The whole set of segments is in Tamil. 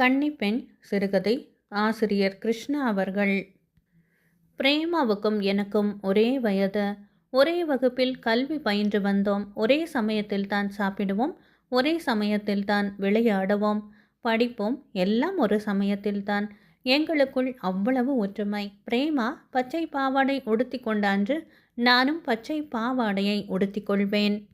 கன்னிப்பெண் சிறுகதை ஆசிரியர் கிருஷ்ணா அவர்கள். பிரேமாவுக்கும் எனக்கும் ஒரே வயது. ஒரே வகுப்பில் கல்வி பயின்று வந்தோம். ஒரே சமயத்தில் தான் சாப்பிடுவோம். ஒரே சமயத்தில் தான் விளையாடுவோம். படிப்போம். எல்லாம் ஒரு சமயத்தில் தான். எங்களுக்குள் அவ்வளவு ஒற்றுமை. பிரேமா பச்சை பாவாடை உடுத்தி கொண்டான்று நானும் பச்சை பாவாடையை உடுத்திக் கொள்வேன்.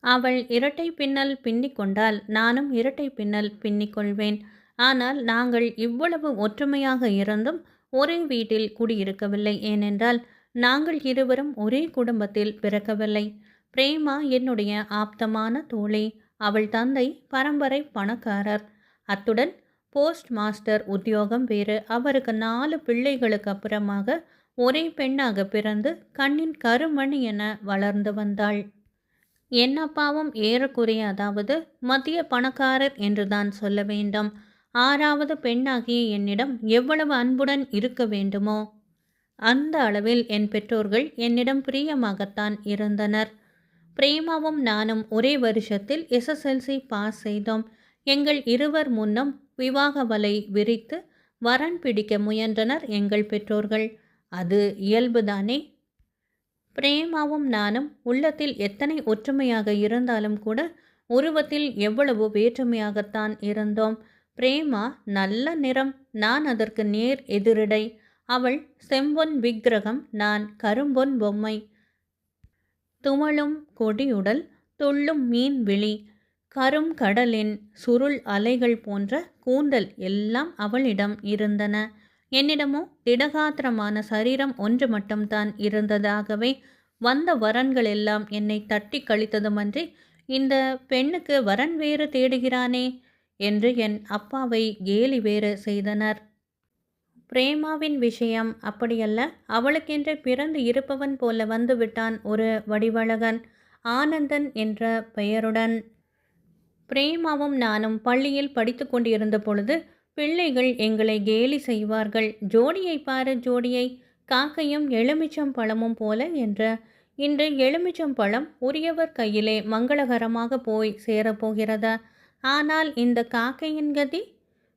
அவள் இரட்டை பின்னல் பின்னிக்கொண்டால் நானும் இரட்டை பின்னல் பின்னிக்கொள்வேன் ஆனால் நாங்கள் இவ்வளவு ஒற்றுமையாக இருந்தும் ஒரே வீட்டில் குடியிருக்கவில்லை. ஏனென்றால் நாங்கள் இருவரும் ஒரே குடும்பத்தில் பிறக்கவில்லை. பிரேமா என்னுடைய ஆப்தமான தோழி அவள் தந்தை பரம்பரை பணக்காரர். அத்துடன் போஸ்ட் மாஸ்டர் உத்தியோகம் வேறு அவருக்கு நாலு பிள்ளைகளுக்கு அப்புறமாக ஒரே பெண்ணாக பிறந்து கண்ணின் கருமணி என வளர்ந்து வந்தாள். என் அப்பாவும் ஏறக்குறைய அதாவது மத்திய பணக்காரர் என்றுதான் சொல்ல வேண்டும். ஆறாவது பெண்ணாகிய என்னிடம் எவ்வளவு அன்புடன் இருக்க வேண்டுமோ அந்த அளவில் என் பெற்றோர்கள் என்னிடம் பிரியமாகத்தான் இருந்தனர். பிரேமாவும் நானும் ஒரே வருஷத்தில் எஸ்எஸ்எல்சி பாஸ் செய்தோம். எங்கள் இருவர் முன்னும் விவாக வலை விரித்து வரன் பிடிக்க முயன்றனர் எங்கள் பெற்றோர்கள். அது இயல்புதானே? பிரேமாவும் நானும் உள்ளத்தில் எத்தனை ஒற்றுமையாக இருந்தாலும் கூட உருவத்தில் எவ்வளவு வேற்றுமையாகத்தான் இருந்தோம். பிரேமா நல்ல நிறம் நான் அதற்கு நேர் எதிரிடை. அவள் செம்பொன் விக்கிரகம் நான் கரும்பொன் பொம்மை. துமளும் கொடியுடல் துள்ளும் மீன் விழி. கரும் கடலின் சுருள் அலைகள் போன்ற கூந்தல் எல்லாம் அவளிடம் இருந்தன. என்னிடமோ திடகாத்திரமான சரீரம் ஒன்று மட்டும்தான் இருந்ததாகவே வந்த வரன்கள் எல்லாம் என்னை தட்டி கழித்ததுமன்றி இந்த பெண்ணுக்கு வரன் வேறு தேடுகிறானே என்று என் அப்பாவை கேலி வேறு செய்தனர். பிரேமாவின் விஷயம் அப்படியல்ல. அவளுக்கென்று பிறந்து இருப்பவன் போல வந்துவிட்டான் ஒரு வடிவழகன் ஆனந்தன் என்ற பெயருடன். பிரேமாவும் நானும் பள்ளியில் படித்து கொண்டிருந்த பொழுது பிள்ளைகள் எங்களை கேலி செய்வார்கள். ஜோடியை பாரு ஜோடியை காக்கையும் எலுமிச்சம் பழமும் போல என்ற. இன்று எலுமிச்சம் பழம் உரியவர் கையிலே மங்களகரமாக போய் சேரப்போகிறதா ஆனால் இந்த காக்கையின் கதி?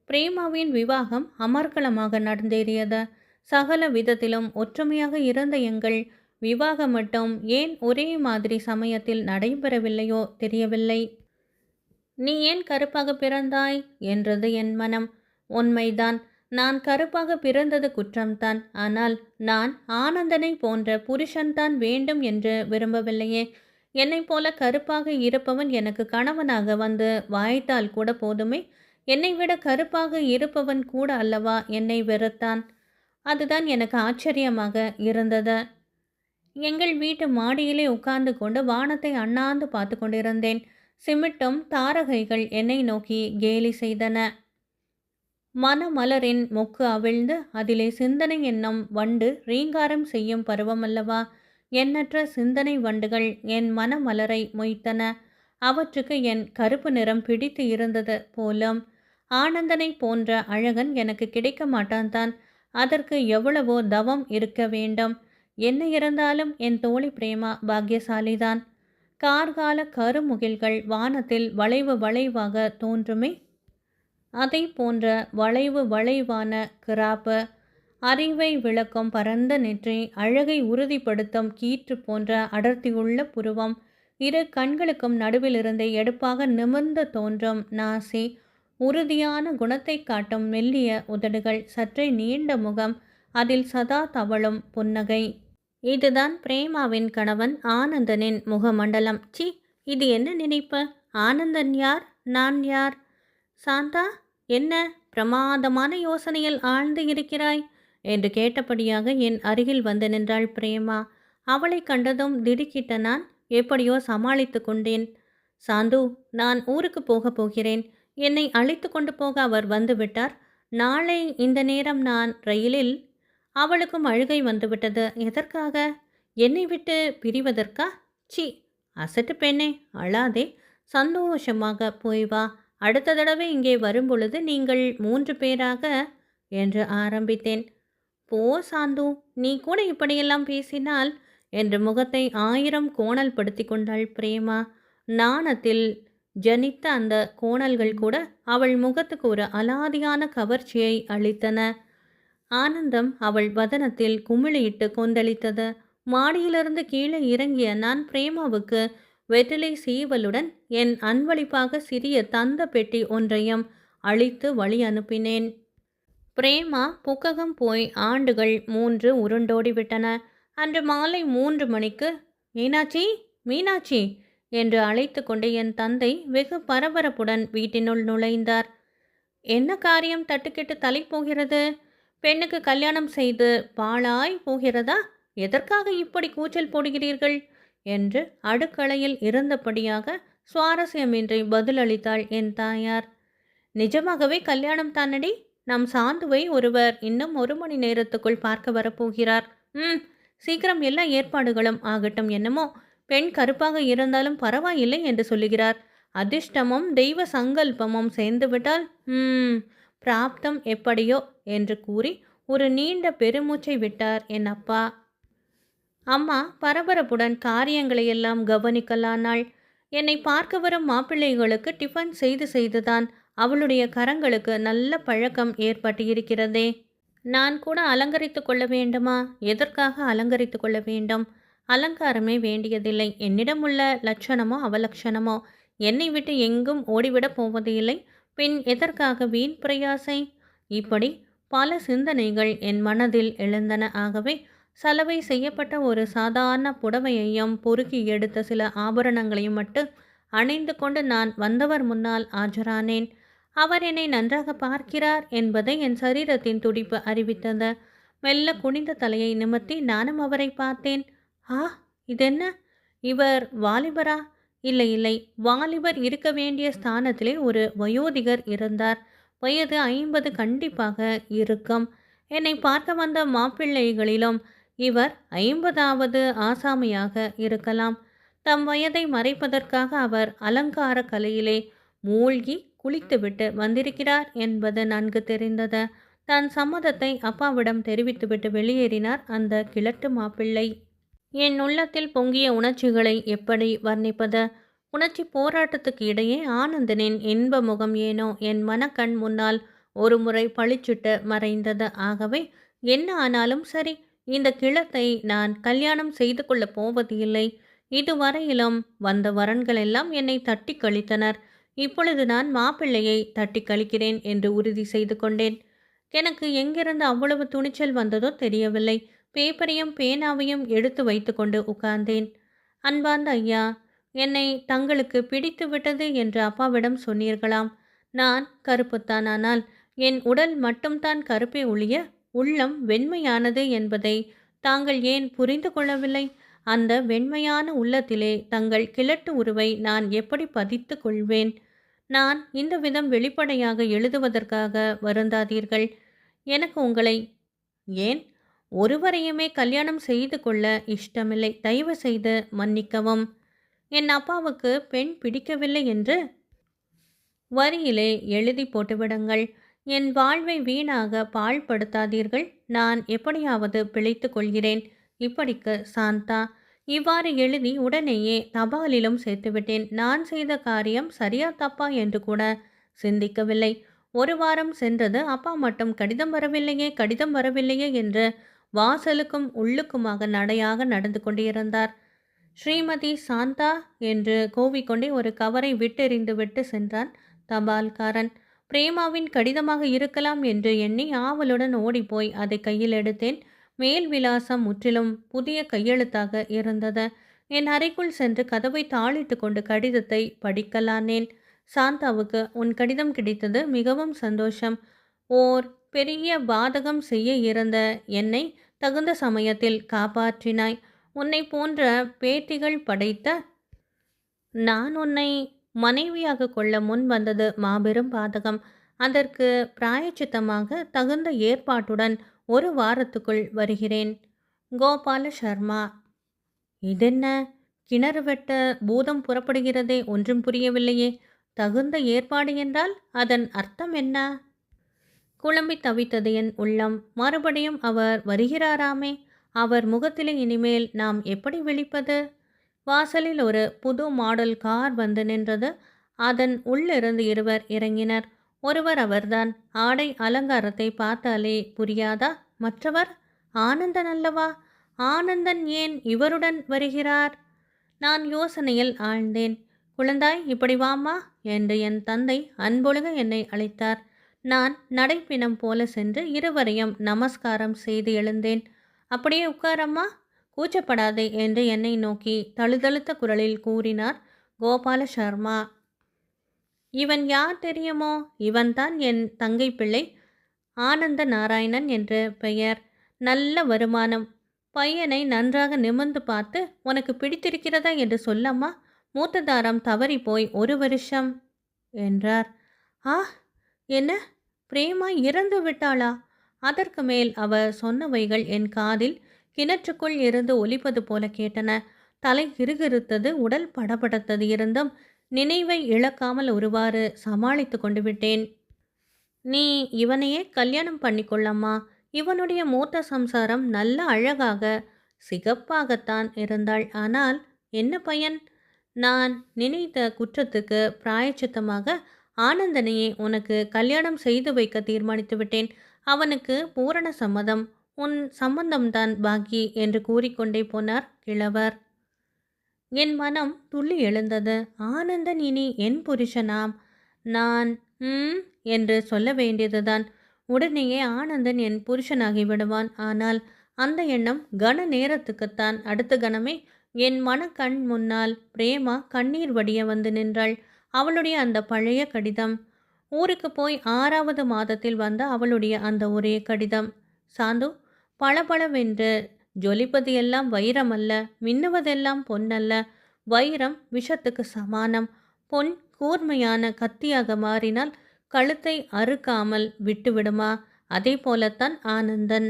பிரேமாவின் விவாகம் அமர்க்களமாக நடந்தேறியது. சகல விதத்திலும் ஒற்றுமையாக இருந்த எங்கள் விவாகம் மட்டும் ஏன் ஒரே மாதிரி சமயத்தில் நடைபெறவில்லையோ தெரியவில்லை. நீ ஏன் கருப்பாக பிறந்தாய்? என்றது என் மனம். உண்மைதான். நான் கருப்பாக பிறந்தது குற்றம்தான். ஆனால் நான் ஆனந்தனை போன்ற புருஷன்தான் வேண்டும் என்று விரும்பவில்லையே. என்னைப் போல கருப்பாக இருப்பவன் எனக்கு கணவனாக வந்து வாய்த்தால் கூட போதுமே? என்னை விட கருப்பாக இருப்பவன் கூட அல்லவா என்னை வெறுத்தான்? அதுதான் எனக்கு ஆச்சரியமாக இருந்தது. எங்கள் வீட்டு மாடியிலே உட்கார்ந்து கொண்டு வானத்தை அண்ணாந்து பார்த்து கொண்டிருந்தேன். சிமிட்டும் தாரகைகள் என்னை நோக்கி கேலி செய்தன. மனமலரின் மொக்கு அவிழ்ந்து அதிலே சிந்தனை என்னும் வண்டு ரீங்காரம் செய்யும் பருவமல்லவா எண்ணற்ற சிந்தனை வண்டுகள் என் மனமலரை மொய்த்தன. அவற்றுக்கு என் கருப்பு நிறம் பிடித்து இருந்தது போலும். ஆனந்தனை போன்ற அழகன் எனக்கு கிடைக்க மாட்டான் தான் அதற்கு எவ்வளவோ தவம் இருக்க வேண்டும். என்ன இருந்தாலும் என் தோழி பிரேமா பாக்கியசாலிதான். கார்கால கருமுகில்கள் வானத்தில் வளைவு வளைவாக தோன்றுமே. அதை போன்ற வளைவு வளைவான கிராப்பு அறிவை விளக்கும் பரந்த நெற்றி அழகை உறுதிப்படுத்தும் கீற்று போன்ற அடர்த்தியுள்ள புருவம். இரு கண்களுக்கும் நடுவிலிருந்து எடுப்பாக நிமிர்ந்து தோன்றும் நாசி. உறுதியான குணத்தை காட்டும் மெல்லிய உதடுகள் சற்றே நீண்ட முகம் அதில் சதா தவழும் புன்னகை. இதுதான் பிரேமாவின் கணவன் ஆனந்தனின் முகமண்டலம். சி இது என்ன நினைப்பு? ஆனந்தன் யார்? நான் யார்? சாந்தா என்ன பிரமாதமான யோசனையில் ஆழ்ந்து இருக்கிறாய்? என்று கேட்டபடியாக என் அருகில் வந்து நின்றாள் பிரேமா. அவளை கண்டதும் திடுக்கிட்ட நான் எப்படியோ சமாளித்து கொண்டேன். சாந்து நான் ஊருக்கு போகப் போகிறேன். என்னை அழைத்து கொண்டு போக அவர் வந்துவிட்டார் நாளை இந்த நேரம் நான் ரயிலில் அவளுக்கும் அழுகை வந்துவிட்டது எதற்காக? என்னை விட்டு பிரிவதற்கா? சி அசட்டு பெண்ணே அழாதே. சந்தோஷமாக போய் வா. அடுத்த தடவை இங்கே வரும்பொழுது நீங்கள் மூன்று பேராக என்று ஆரம்பித்தேன். போ சாந்து. நீ கூட இப்படியெல்லாம் பேசினால் என்று முகத்தை ஆயிரம் கோணல் படுத்தி கொண்டாள் பிரேமா. நாணத்தில் ஜனித்த அந்த கோணல்கள் கூட அவள் முகத்துக்கு ஒரு அலாதியான கவர்ச்சியை அளித்தன. ஆனந்தம் அவள் வதனத்தில் குமிழியிட்டு கொந்தளித்தது. மாடியிலிருந்து கீழே இறங்கிய நான் பிரேமாவுக்கு வெற்றிலை சீவலுடன் என் அன்பளிப்பாக சிறிய தந்த பெட்டி ஒன்றையும் அழித்து வழி அனுப்பினேன். பிரேமா புக்ககம் போய் ஆண்டுகள் மூன்று உருண்டோடிவிட்டன அன்று மாலை மூன்று மணிக்கு மீனாட்சி மீனாட்சி என்று அழைத்து கொண்டு என் தந்தை வெகு பரபரப்புடன் வீட்டினுள் நுழைந்தார். என்ன காரியம் தட்டுக்கெட்டு தலை போகிறது? பெண்ணுக்கு கல்யாணம் செய்து பாழாய் போகிறதா? எதற்காக இப்படி கூச்சல் போடுகிறீர்கள்? என்று அடுக்களையில் இருந்தபடியாக சுவாரஸ்யமின்றி பதிலளித்தாள் என் தாயார். நிஜமாகவே கல்யாணம் தானடி? நம் சாந்துவை ஒருவர் இன்னும் ஒரு மணி நேரத்துக்குள் பார்க்க வரப்போகிறார். ம் சீக்கிரம் எல்லா ஏற்பாடுகளும் ஆகட்டும் என்னமோ. பெண் கருப்பாக இருந்தாலும் பரவாயில்லை என்று சொல்லுகிறார். அதிர்ஷ்டமும் தெய்வ சங்கல்பமும் சேர்ந்துவிட்டால் ம் பிராப்தம் எப்படியோ என்று கூறி ஒரு நீண்ட பெருமூச்சை விட்டார் என் அப்பா. அம்மா பரபரப்புடன் காரியங்களை எல்லாம் கவனிக்கலானாள். என்னை பார்க்க வரும் மாப்பிள்ளைகளுக்கு டிஃபன் செய்து செய்துதான் அவளுடைய கரங்களுக்கு நல்ல பழக்கம் ஏற்பட்டு இருக்கிறதே நான் கூட அலங்கரித்து கொள்ள வேண்டுமா? எதற்காக அலங்கரித்து கொள்ள வேண்டும்? அலங்காரமே வேண்டியதில்லை. என்னிடம் உள்ள லட்சணமோ அவலட்சணமோ என்னை விட்டு எங்கும் ஓடிவிடப் போவதில்லை. பின் எதற்காக வீண் பிரயாசை? இப்படி பல சிந்தனைகள் என் மனதில் எழுந்தன. ஆகவே சலவை செய்யப்பட்ட ஒரு சாதாரண புடவையையும் பொறுக்கி எடுத்த சில ஆபரணங்களையும் மட்டும் அணிந்து கொண்டு நான் வந்தவர் முன்னால் ஆஜரானேன். அவர் என்னை நன்றாக பார்க்கிறார் என்பதை என் சரீரத்தின் துடிப்பு அறிவித்தது. மெல்ல குனிந்த தலையை நிமிர்த்தி நானும் அவரை பார்த்தேன். ஆ இதென்ன? இவர் வாலிபரா? இல்லை இல்லை. வாலிபர் இருக்க வேண்டிய ஸ்தானத்திலே ஒரு வயோதிகர் இருந்தார். வயது ஐம்பது கண்டிப்பாக இருக்கும். என்னை பார்க்க வந்த மாப்பிள்ளைகளிலும் இவர் ஐம்பதாவது ஆசாமியாக இருக்கலாம். தம் வயதை மறைப்பதற்காக அவர் அலங்கார கலையிலே மூழ்கி குளித்துவிட்டு வந்திருக்கிறார் என்பது நன்கு தெரிந்தது. தன் சம்மதத்தை அப்பாவிடம் தெரிவித்துவிட்டு வெளியேறினார் அந்த கிழட்டு மாப்பிள்ளை. என் உள்ளத்தில் பொங்கிய உணர்ச்சிகளை எப்படி வர்ணிப்பது? உணர்ச்சி போராட்டத்துக்கு இடையே ஆனந்தனின் இன்ப முகம் ஏனோ? என் மனக்கண் முன்னால் ஒரு முறை பளிச்சிட்டு மறைந்தது. ஆகவே என்ன ஆனாலும் சரி இந்த கிழத்தை நான் கல்யாணம் செய்து கொள்ளப் போவது இல்லை இதுவரையிலும் வந்த வரன்கள் எல்லாம் என்னை தட்டி கழித்தனர். இப்பொழுது நான் மாப்பிள்ளையை தட்டி கழிக்கிறேன் என்று உறுதி செய்து கொண்டேன். எனக்கு எங்கிருந்து அவ்வளவு துணிச்சல் வந்ததோ தெரியவில்லை. பேப்பரையும் பேனாவையும் எடுத்து வைத்துக்கொண்டு உட்கார்ந்தேன். அன்பார்ந்த ஐயா என்னை தங்களுக்கு பிடித்து விட்டது என்று அப்பாவிடம் சொன்னீர்களாம். நான் கருப்புத்தான் ஆனால் என் உடல் மட்டும்தான் கருப்பே ஒழிய உள்ளம் வெண்மையானது என்பதை தாங்கள் ஏன் புரிந்து கொள்ளவில்லை? அந்த வெண்மையான உள்ளத்திலே தங்கள் கிழட்டு உருவை நான் எப்படி பதித்து கொள்வேன்? நான் இந்த விதம் வெளிப்படையாக எழுதுவதற்காக வருந்தாதீர்கள். எனக்கு உங்களை ஏன்? ஒருவரையுமே கல்யாணம் செய்து கொள்ள இஷ்டமில்லை. தயவு செய்து மன்னிக்கவும். என் அப்பாவுக்கு பெண் பிடிக்கவில்லை என்று? வரியிலே எழுதி போட்டுவிடுங்கள். என் வாழ்வை வீணாக பாழ்படுத்தாதீர்கள். நான் எப்படியாவது பிழைத்து கொள்கிறேன். இப்படிக்கு சாந்தா. இவ்வாறு எழுதி உடனேயே தபாலிலும் சேர்த்துவிட்டேன். நான் செய்த காரியம் சரியா தப்பா என்று கூட சிந்திக்கவில்லை. ஒரு வாரம் சென்றது அப்பா மட்டும் கடிதம் வரவில்லையே கடிதம் வரவில்லையே என்று வாசலுக்கும் உள்ளுக்குமாக நடையாக நடந்து கொண்டிருந்தார். ஸ்ரீமதி சாந்தா என்று கோவிக்கொண்டே ஒரு கவரை விட்டெறிந்து விட்டு சென்றான் தபால்காரன். பிரேமாவின் கடிதமாக இருக்கலாம் என்று எண்ணி ஆவலுடன் ஓடிப்போய் அதை கையில் எடுத்தேன். மேல் விலாசம் முற்றிலும் புதிய கையெழுத்தாக இருந்தது. என் அறைக்குள் சென்று கதவை தாளிட்டு கொண்டு கடிதத்தை படிக்கலானேன். சாந்தாவுக்கு உன் கடிதம் கிடைத்தது மிகவும் சந்தோஷம். ஓர் பெரிய பாதகம் செய்ய இருந்த என்னை தகுந்த சமயத்தில் காப்பாற்றினாய். உன்னை போன்ற பேட்டிகள் படைத்த நான் உன்னை மனைவியாக கொள்ள முன் வந்தது மாபெரும் பாதகம் அதற்கு பிராயச்சித்தமாக தகுந்த ஏற்பாட்டுடன் ஒரு வாரத்துக்குள் வருகிறேன். கோபால சர்மா இதென்ன? கிணறு வெட்ட பூதம் புறப்படுகிறதே ஒன்றும் புரியவில்லையே. தகுந்த ஏற்பாடு என்றால் அதன் அர்த்தம் என்ன? குழம்பி தவித்தது என் உள்ளம். மறுபடியும் அவர் வருகிறாராமே? அவர் முகத்திலே இனிமேல் நாம் எப்படி விழிப்பது? வாசலில் ஒரு புது மாடல் கார் வந்து நின்றது. அதன் உள்ளிருந்து இருவர் இறங்கினர். ஒருவர் அவர்தான். ஆடை அலங்காரத்தை பார்த்தாலே புரியாதா? மற்றவர் ஆனந்தன் அல்லவா ஆனந்தன் ஏன் இவருடன் வருகிறார்? நான் யோசனையில் ஆழ்ந்தேன். குழந்தாய் இப்படி வாமா? என்று என் தந்தை அன்பொழுக என்னை அழைத்தார். நான் நடைப்பினம் போல சென்று இருவரையும் நமஸ்காரம் செய்து எழுந்தேன். அப்படியே உட்காரம்மா. கூச்சப்படாதே என்று என்னை நோக்கி தழுதழுத்த குரலில் கூறினார் கோபால சர்மா இவன் யார் தெரியுமோ? இவன்தான் என் தங்கை பிள்ளை. ஆனந்த நாராயணன் என்று பெயர். நல்ல வருமானம். பையனை நன்றாக நிமிர்ந்து பார்த்து உனக்கு பிடித்திருக்கிறதா? என்று சொல்லம்மா மூத்ததாரம் தவறி போய் ஒரு வருஷம் என்றார். ஆ என்ன? பிரேமா இறந்து விட்டாளா? அதற்கு மேல் அவர் சொன்னவைகள் என் காதில் கிணற்றுக்குள் இருந்து ஒலிப்பது போல கேட்டன. தலை கிருகிருத்தது உடல் படபடத்தது இருந்தும் நினைவை இழக்காமல் ஒருவாறு சமாளித்து கொண்டு விட்டேன். நீ இவனையே கல்யாணம் பண்ணிக்கொள்ளம்மா. இவனுடைய மூத்த சம்சாரம் நல்ல அழகாக சிகப்பாகத்தான் இருந்தாள். ஆனால் என்ன பயன்? நான் நினைத்த குற்றத்துக்கு பிராயச்சித்தமாக ஆனந்தனையே உனக்கு கல்யாணம் செய்து வைக்க தீர்மானித்து விட்டேன். அவனுக்கு பூரண சம்மதம். உன் சம்பந்தம்தான் பாக்கி என்று கூறிக்கொண்டே போனார் கிழவர். என் மனம் துள்ளி எழுந்தது. ஆனந்தன் இனி என் புருஷனாம். நான் ம் என்று சொல்ல வேண்டியதுதான். உடனேயே ஆனந்தன் என் புருஷனாகி விடுவான். ஆனால் அந்த எண்ணம் கன நேரத்துக்குத்தான். அடுத்த கணமே என் மனக்கண் முன்னால் பிரேமா கண்ணீர் வடிய வந்து நின்றாள். அவளுடைய அந்த பழைய கடிதம். ஊருக்கு போய் ஆறாவது மாதத்தில் வந்த அவளுடைய அந்த ஒரே கடிதம். சாந்து பளபளவென்று ஜொலிப்பது எல்லாம் வைரம் அல்ல மின்னுவதெல்லாம் பொன்னல்ல வைரம் விஷத்துக்கு சமானம். பொன் கூர்மையான கத்தியாக மாறினால் கழுத்தை அறுக்காமல் விட்டுவிடுமா? அதே போலத்தான் ஆனந்தன்.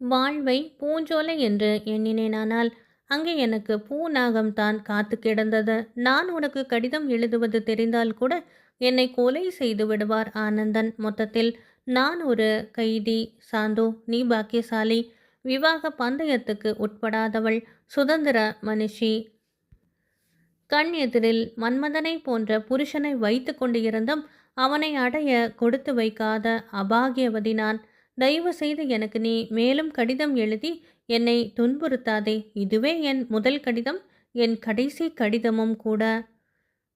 வாழ்வை பூஞ்சோலை என்று எண்ணினேனானால் அங்கே எனக்கு பூநாகம்தான் காத்து கிடந்தது. நான் உனக்கு கடிதம் எழுதுவது தெரிந்தால் கூட என்னை கொலை செய்து விடுவார் ஆனந்தன் மொத்தத்தில். நான் ஒரு கைதி. சாந்தோ நீ பாக்கியசாலி. விவாக பந்தயத்துக்கு உட்படாதவள் சுதந்திர மனுஷி. கண் எதிரில் மன்மதனை போன்ற புருஷனை வைத்து கொண்டு இருந்தும் அவனை அடைய கொடுத்து வைக்காத அபாகியவதி நான் தயவு செய்து எனக்கு நீ மேலும் கடிதம் எழுதி என்னை துன்புறுத்தாதே. இதுவே என் முதல் கடிதம் என் கடைசி கடிதமும் கூட.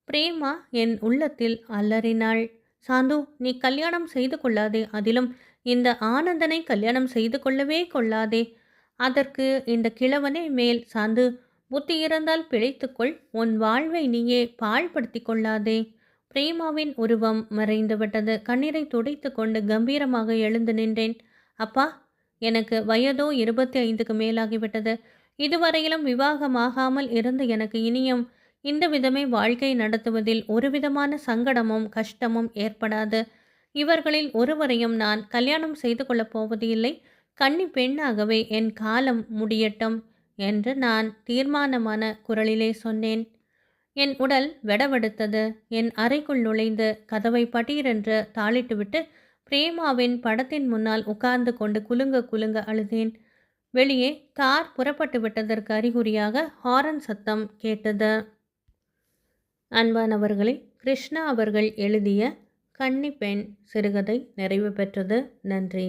பிரேமா என் உள்ளத்தில் அலறினாள் சாந்து நீ கல்யாணம் செய்து கொள்ளாதே. அதிலும் இந்த ஆனந்தனை கல்யாணம் செய்து கொள்ளவே கொள்ளாதே. அதற்கு இந்த கிழவனே மேல் சார்ந்து புத்தி இருந்தால் பிழைத்துக்கொள் உன் வாழ்வை நீயே பாழ்படுத்தி கொள்ளாதே பிரேமாவின் உருவம் மறைந்துவிட்டது. கண்ணீரை துடைத்து கொண்டு கம்பீரமாக எழுந்து நின்றேன். அப்பா எனக்கு வயதோ இருபத்தி ஐந்துக்கு மேலாகிவிட்டது. இதுவரையிலும் விவாகமாகாமல் இருந்து எனக்கு இனியும் இந்த விதமே வாழ்க்கை நடத்துவதில் ஒரு விதமான சங்கடமும் கஷ்டமும் ஏற்படாது. இவர்களில் ஒருவரையும் நான் கல்யாணம் செய்து கொள்ளப் போவது இல்லை கன்னி பெண்ணாகவே என் காலம் முடியட்டும் என்று நான் தீர்மானமான குரலிலே சொன்னேன். என் உடல் வெடவெடுத்தது. என் அறைக்குள் நுழைந்து கதவை பட்டீரென்று தாளிட்டுவிட்டு பிரேமாவின் படத்தின் முன்னால் உட்கார்ந்து கொண்டு குலுங்க குலுங்க அழுதேன். வெளியே கார் புறப்பட்டு விட்டதற்கு அறிகுறியாக ஹாரன் சத்தம் கேட்டது. அன்பானவர்களே கிருஷ்ணா அவர்கள் எழுதிய கன்னி பெண் சிறுகதை நிறைவு பெற்றது. நன்றி.